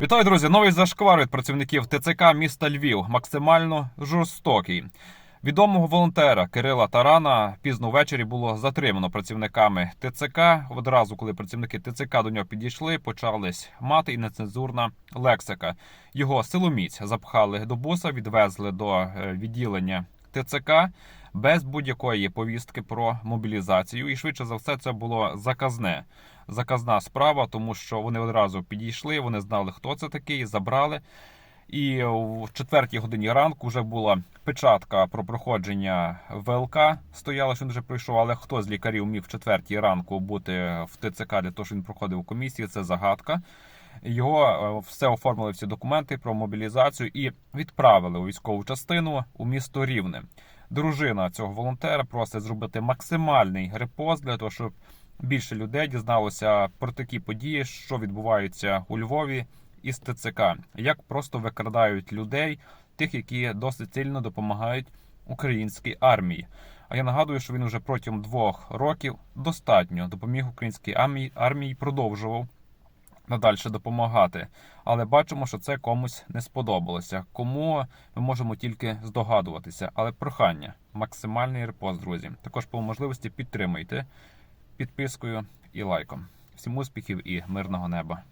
Вітаю, друзі! Новий зашквар від працівників ТЦК міста Львів. Максимально жорстокий. Відомого волонтера Кирила Тарана пізно ввечері було затримано працівниками ТЦК. Одразу, коли працівники ТЦК до нього підійшли, почались мати і нецензурна лексика. Його силоміць запхали до буса, відвезли до е, відділення ТЦК без будь-якої повістки про мобілізацію. І швидше за все це було заказне. Заказна справа, тому що вони одразу підійшли, вони знали, хто це такий, забрали. І в четвертій годині ранку вже була печатка про проходження ВЛК. Стояла, що він вже прийшов, але хто з лікарів міг в четвертій ранку бути в ТЦК для того, щоб він проходив комісію, це загадка. Його е, все оформили всі документи про мобілізацію і відправили у військову частину у місто Рівне. Дружина цього волонтера просить зробити максимальний репост для того, щоб більше людей дізналося про такі події, що відбуваються у Львові із ТЦК, як просто викрадають людей, тих, які досить сильно допомагають українській армії. А я нагадую, що він вже протягом двох років достатньо допоміг українській армії армії, продовжував надальше допомагати. Але бачимо, що це комусь не сподобалося. Кому ми можемо тільки здогадуватися. Але прохання, максимальний репост, друзі. Також по можливості підтримуйте підпискою і лайком. Всім успіхів і мирного неба.